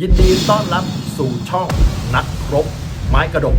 ยินดีต้อนรับสู่ช่องนักรบ ไม้กระดก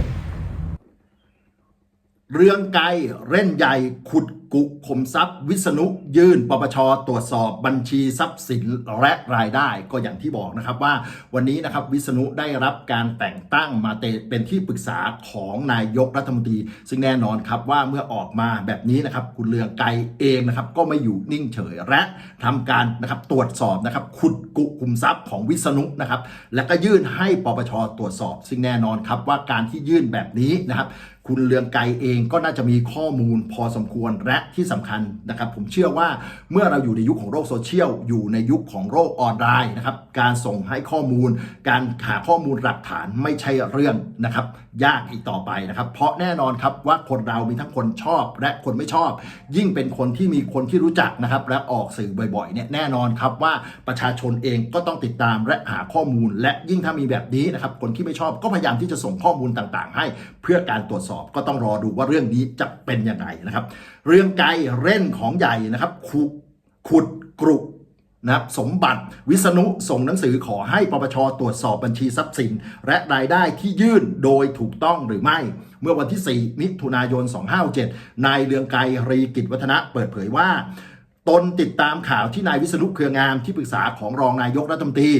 เรืองไกลเร่นใหญ่ขุด กุขมทรัพย์ วิษณุยื่นปปชตรวจสอบบัญชีทรัพย์สินและรายได้ก็อย่างที่บอกนะครับว่าวันนี้นะครับวิษณุได้รับการแต่งตั้งมาเป็นที่ปรึกษาของนายกรัฐมนตรี ซึ่งแน่นอนครับว่าเมื่อออกมาแบบนี้นะครับคุณเรืองไกรเองนะครับก็ไม่อยู่นิ่งเฉยและทำการนะครับตรวจสอบนะครับขุดกุคุมทรัพย์ของวิษณุนะครับและก็ยื่นให้ปปชตรวจสอบ ซึ่งแน่นอนครับว่าการที่ยื่นแบบนี้นะครับคุณเลืองไกรเองก็น่าจะมีข้อมูลพอสมควรและที่สำคัญนะครับ ผมเชื่อว่าเมื่อเราอยู่ในยุคของโลกโซเชียล อยู่ในยุคของโลกออนไลน์นะครับ การส่งให้ข้อมูล การหาข้อมูลหลักฐานไม่ใช่เรื่องนะครับ ยากอีกต่อไปนะครับ เพราะแน่นอนครับว่าคนเรามีทั้งคนชอบและคนไม่ชอบ ยิ่งเป็นคนที่มีคนที่รู้จักนะครับ และออกสื่อบ่อยๆเนี่ยแน่นอนครับว่าประชาชนเองก็ต้องติดตามและหาข้อมูล และยิ่งถ้ามีแบบนี้นะครับคนที่ไม่ชอบก็พยายามที่จะส่งข้อมูลต่างๆ ให้ เพื่อการตรวจสอบก็ต้องรอดูว่าเรื่องนี้จะเป็นยังไงนะครับ เรื่องไกลเร่นของใหญ่นะครับขุขุดกรุ นะครับสมบัติวิษณุส่งหนังสือขอให้ปปชตรวจสอบบัญชีทรัพย์สิน และรายได้ที่ยื่นโดยถูกต้องหรือไม่ เมื่อวันที่ 4 มิถุนายน 2567นายเรืองไกรรีกิจวัฒนะเปิดเผยว่า ตนติดตามข่าวที่นายวิษณุเครืองามที่ปรึกษาของรองนายกรัฐมนตรี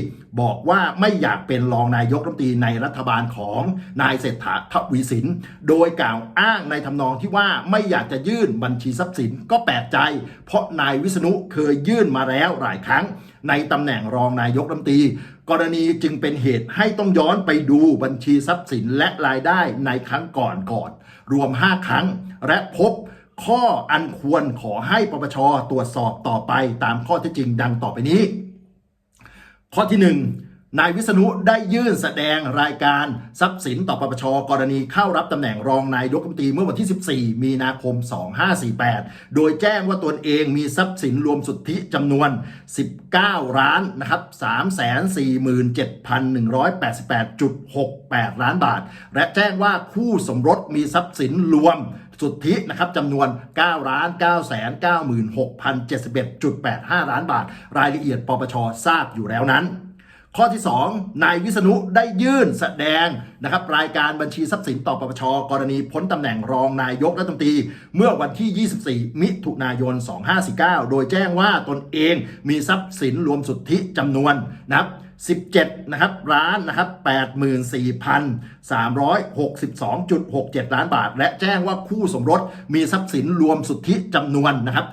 บอกว่าไม่อยากเป็นรองนายกรัฐมนตรีในรัฐบาลของนายเศรษฐาทวีสิน โดยกล่าวอ้างในทำนองที่ว่าไม่อยากจะยื่นบัญชีทรัพย์สินก็แปลกใจ เพราะนายวิษณุเคยยื่นมาแล้วหลายครั้ง ในตำแหน่งรองนายกรัฐมนตรีกรณีจึงเป็นเหตุให้ต้องย้อนไปดูบัญชีทรัพย์สินและรายได้ในครั้งก่อนก่อน รวม 5 ครั้งและพบ ข้ออันควรขอให้ปปชตรวจสอบต่อไปตามข้อเท็จจริงดังต่อไปนี้ ข้อที่ 1 นายวิษณุได้ยื่นแสดงรายการทรัพย์สินต่อปปชกรณีเข้ารับตำแหน่งรองนายกรัฐมนตรีเมื่อวันที่ 14 มีนาคม 2548 โดยแจ้งว่าตนเองมีทรัพย์สินรวมสุทธิจำนวน 19 ล้านนะครับ 347,188.68 ล้านบาท และแจ้งว่าคู่สมรสมีทรัพย์สินรวมสุทธินะครับจำนวน 9 ล้าน9แสน96,071.85 ล้านบาท รายละเอียดปปชทราบอยู่แล้วนั้น ข้อที่ 2 นายวิษณุได้ยื่นแสดงนะครับรายการบัญชีทรัพย์สินต่อปปชกรณีพ้นตำแหน่งรองนายกรัฐมนตรี เมื่อวันที่ 24 มิถุนายน 2549 โดยแจ้งว่าตนเองมีทรัพย์สินรวมสุทธิจำนวนนะครับ17นะครับล้านนะครับ84,362.67 ล้านบาท และแจ้งว่าคู่สมรสมีทรัพย์สินรวมสุทธิจำนวนนะครับ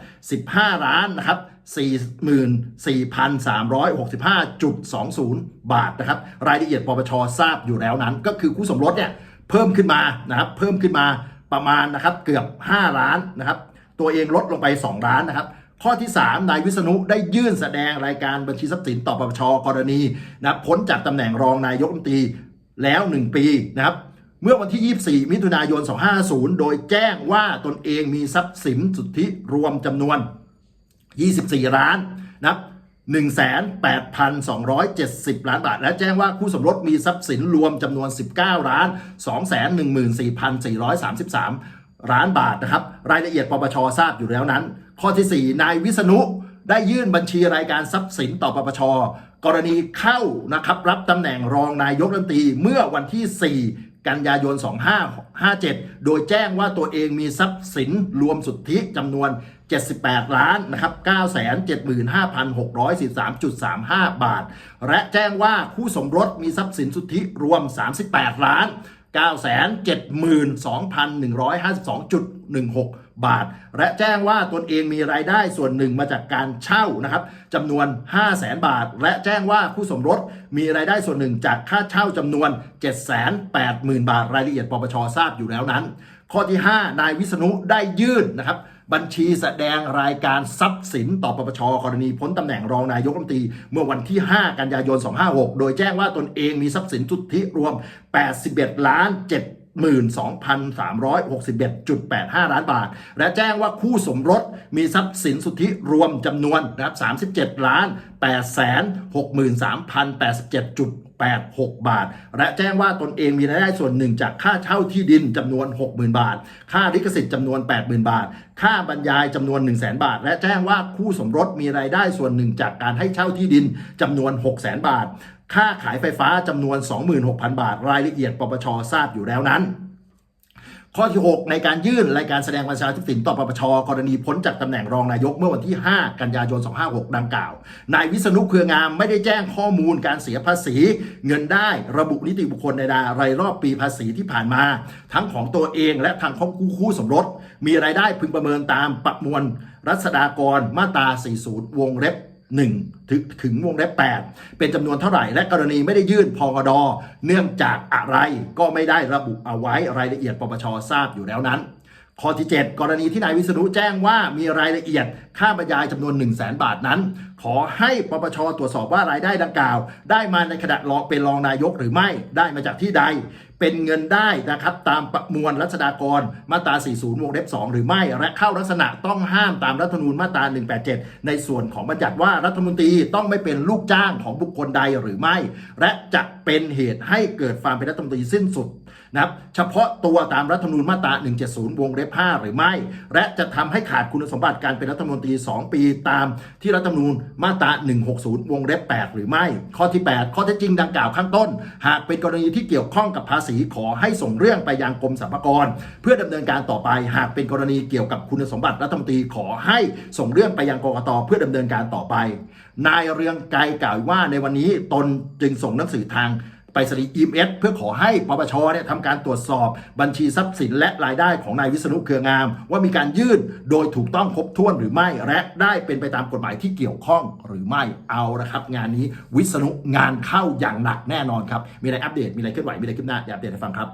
15 ล้านนะครับ 44,365.20 บาทนะครับ รายละเอียดปปชทราบอยู่แล้วนั้น ก็คือคู่สมรสเนี่ยเพิ่มขึ้นมานะครับ เพิ่มขึ้นมาประมาณนะครับเกือบ 5 ล้านนะครับ ตัวเองลดลงไป 2 ล้านนะครับ ข้อที่ 3 นายวิษณุได้ยื่นแสดงรายการบัญชีทรัพย์สินต่อปปชกรณีนะพ้นจากตำแหน่งรองนายกรัฐมนตรีแล้ว 1 ปีนะครับเมื่อวันที่ 24 มิถุนายน 250 โดยแจ้งว่าตนเองมีทรัพย์สินสุทธิรวมจำนวน 24 ล้านนะ18,270 ล้านบาท และแจ้งว่าคู่สมรสมีทรัพย์สินรวมจำนวน 19 ล้าน 214,433 ล้านบาทนะครับ รายละเอียดปปชทราบอยู่แล้วนั้น ข้อที่ 4 นายวิษณุได้ยื่นบัญชีรายการทรัพย์สินต่อปปช กรณีเข้านะครับรับตำแหน่งรองนายกรัฐมนตรีเมื่อวันที่ 4 กันยายน 2557 โดยแจ้งว่าตัวเองมีทรัพย์สินรวมสุทธิจำนวน 78 ล้านนะครับ975,643.35 บาท และแจ้งว่าคู่สมรสมีทรัพย์สินสุทธิรวม 38 ล้าน972,152.16 บาท และแจ้งว่าตนเองมีรายได้ส่วนหนึ่งมาจากการเช่านะครับจำนวน 5 0 0แสนบาท และแจ้งว่าคู่สมรสมีรายได้ส่วนหนึ่งจากค่าเช่าจำนวน 780,000 บาท รายละเอียดปปชทราบอยู่แล้วนั้น ข้อที่ 5 นายวิษณุได้ยื่นนะครับบัญชีแสดงรายการทรัพย์สินต่อปปชกรณีพ้นตำแหน่งรองนายกรัฐมนตรี เมื่อวันที่ 5 กันยายน 256 โดยแจ้งว่าตนเองมีทรัพย์สินสุทธิรวม 81 ล้าน7 12,361.85 ล้านบาท และแจ้งว่าคู่สมรสมีทรัพย์สินสุทธิรวมจำนวนนะครับ37 ล้าน863,087.86 บาท และแจ้งว่าตนเองมีรายได้ส่วนหนึ่งจากค่าเช่าที่ดินจำนวน 60,000 บาท ค่าลิขสิทธิ์จำนวน 80,000 บาท ค่าบรรยายจำนวน 100,000 บาท และแจ้งว่าคู่สมรสมีรายได้ส่วนหนึ่งจากการให้เช่าที่ดินจำนวน 600,000 บาท ค่าขายไฟฟ้าจำนวน 26,000 บาท รายละเอียดปปชทราบอยู่แล้วนั้น ข้อที่ 6 ในการยื่นรายการแสดงบัญชาทรัพย์สินต่อปปชกรณีพ้นจากตำแหน่งรองนายกเมื่อวันที่ 5 กันยายน 256 ดังกล่าว นายวิษณุเครืองามไม่ได้แจ้งข้อมูลการเสียภาษี เงินได้ระบุนิติบุคคลในรายรอบปีภาษีที่ผ่านมา ทั้งของตัวเองและทางครอบครัวคู่สมรส มีรายได้พึงประเมินตามประมวลรัษฎากรมาตรา 40 วงเล็บ 1ถึงถึงวงเล็บ8เป็นจำนวนเท่าไหร่ และกรณีไม่ได้ยื่นพกด เนื่องจากอะไรก็ไม่ได้ระบุเอาไว้รายละเอียดปปชทราบอยู่แล้วนั้นข้อที่ 7 กรณีที่นายวิษณุแจ้งว่ามีรายละเอียดค่าบรรยายจำนวน 1 0 0 0 0แบาทนั้น ขอให้ปปชตรวจสอบว่ารายได้ดังกล่าว ได้มาในขณะรองเป็นรองนายกหรือไม่ได้มาจากที่ใด เป็นเงินได้นะครับตามประมวลรัษฎากรมาตรา 40 วงเล็บ 2 หรือไม่ และเข้าลักษณะต้องห้ามตามรัฐธรรมนูญมาตรา 187 ในส่วนของบัญญัติว่ารัฐมนตรีต้องไม่เป็นลูกจ้างของบุคคลใดหรือไม่ และจะเป็นเหตุให้เกิดความเป็นรัฐมนตรีสิ้นสุดนะครับเฉพาะตัวตามรัฐธรรมนูญมาตรา 170 วงเล็บ 5 หรือไม่ และจะทำให้ขาดคุณสมบัติการเป็นรัฐมนตรี 2 ปีตามที่รัฐธรรมนูญมาตรา 160 วงเล็บ 8 หรือไม่ ข้อที่ 8 ข้อเท็จจริงดังกล่าวข้างต้น หากเป็นกรณีที่เกี่ยวข้องกับภาษีขอให้ส่งเรื่องไปยังกรมสรรพากร เพื่อดำเนินการต่อไป หากเป็นกรณีเกี่ยวกับคุณสมบัติรัฐมนตรีขอให้ส่งเรื่องไปยังกกตเพื่อดำเนินการต่อไป นายเรืองไกรกล่าวว่าในวันนี้ตนจึงส่งหนังสือทาง ไปสนีย์ EMS เพื่อขอให้ปปชเนี่ยทำการตรวจสอบบัญชีทรัพย์สินและรายได้ของนายวิษณุเครืองาม ว่ามีการยื่นโดยถูกต้องครบถ้วนหรือไม่ และได้เป็นไปตามกฎหมายที่เกี่ยวข้องหรือไม่เอาละครับ งานนี้วิษณุงานเข้าอย่างหนักแน่นอนครับ มีอะไรอัปเดตมีอะไรเคลื่อนไหวมีอะไรขึ้นหน้าอย่าอัปเดตให้ฟังครับ